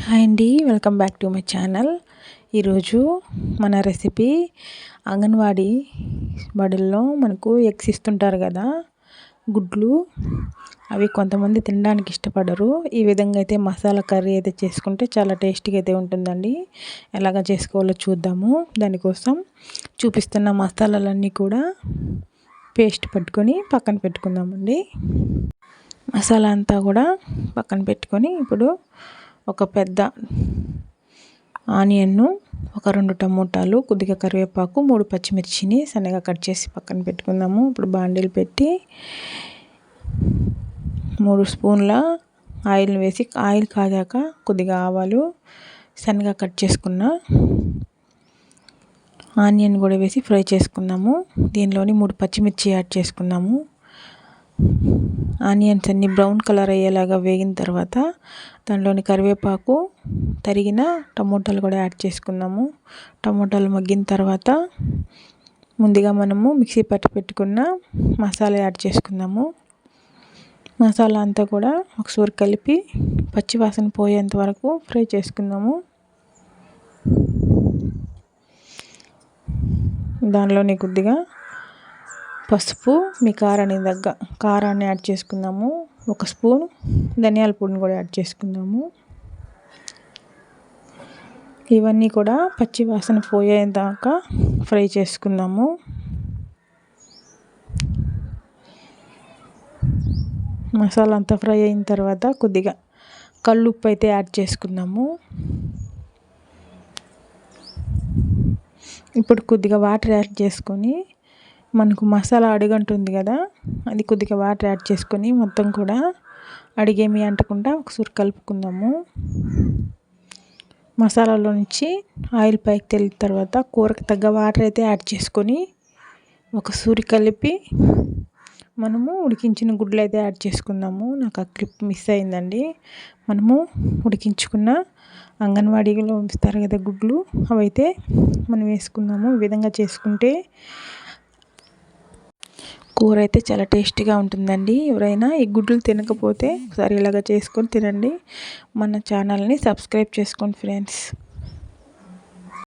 Hi అండి welcome back to my channel. ఈరోజు మన రెసిపీ అంగన్వాడీ బడుల్లో మనకు ఎగ్స్ ఇస్తుంటారు కదా గుడ్లు. అవి కొంతమంది తినడానికి ఇష్టపడరు. ఈ విధంగా అయితే మసాలా కర్రీ అయితే చేసుకుంటే చాలా టేస్టీగా అయితే ఉంటుందండి. ఎలాగ చేసుకోవాలో చూద్దాము. దానికోసం చూపిస్తున్న మసాలాలన్నీ కూడా పేస్ట్ పట్టుకొని పక్కన పెట్టుకుందామండి. మసాలా అంతా కూడా పక్కన పెట్టుకొని ఇప్పుడు ఒక పెద్ద ఆనియన్ను ఒక రెండు టమోటాలు కొద్దిగా కరివేపాకు మూడు పచ్చిమిర్చిని సన్నగా కట్ చేసి పక్కన పెట్టుకుందాము. ఇప్పుడు బాండీలు పెట్టి మూడు స్పూన్ల ఆయిల్ వేసి ఆయిల్ కాగాక కొద్దిగా ఆవాలు సన్నగా కట్ చేసుకున్న ఆనియన్ కూడా వేసి ఫ్రై చేసుకున్నాము దీనిలోని మూడు పచ్చిమిర్చి యాడ్ చేసుకున్నాము ఆనియన్స్ అన్ని బ్రౌన్ కలర్ అయ్యేలాగా వేగిన తర్వాత దానిలోని కరివేపాకు తరిగిన టమోటాలు కూడా యాడ్ చేసుకున్నాము. టమోటాలు మగ్గిన తర్వాత ముందుగా మనము మిక్సీ పట్టి పెట్టుకున్న మసాలా యాడ్ చేసుకున్నాము. మసాలా అంతా కూడా ఒకసారి కలిపి పచ్చివాసన పోయేంత వరకు ఫ్రై చేసుకుందాము దానిలోని కొద్దిగా పసుపు మీ కారాన్ని దగ్గ కారాన్ని యాడ్ చేసుకుందాము. ఒక స్పూన్ ధనియాల పొడిని కూడా యాడ్ చేసుకుందాము. ఇవన్నీ కూడా పచ్చి వాసన పోయేదాకా ఫ్రై చేసుకుందాము. మసాలా అంతా ఫ్రై అయిన తర్వాత కొద్దిగా కల్లుప్పు అయితే యాడ్ చేసుకుందాము. ఇప్పుడు కొద్దిగా వాటర్ యాడ్ చేసుకొని మనకు మసాలా అడుగంటుంది కదా అది కొద్దిగా వాటర్ యాడ్ చేసుకొని మొత్తం కూడా అడిగేమి అంటకుండా ఒకసారి కలుపుకుందాము. మసాలాలో నుంచి ఆయిల్ పైకి తెలిన తర్వాత కూరకు తగ్గ వాటర్ అయితే యాడ్ చేసుకొని ఒక సూరి కలిపి మనము ఉడికించిన గుడ్లు అయితే యాడ్ చేసుకుందాము. నాకు ఆ క్లిప్ మిస్ అయిందండి. మనము ఉడికించుకున్న అంగన్వాడీలో ఇస్తారు కదా గుడ్లు అవైతే మనం వేసుకుందాము. ఈ విధంగా చేసుకుంటే కూర అయితే చాలా టేస్టీగా ఉంటుందండి. ఎవరైనా ఈ గుడ్లు తినకపోతే ఒకసారి ఇలాగ చేసుకొని తినండి. మన ఛానల్ని సబ్స్క్రైబ్ చేసుకోండి ఫ్రెండ్స్.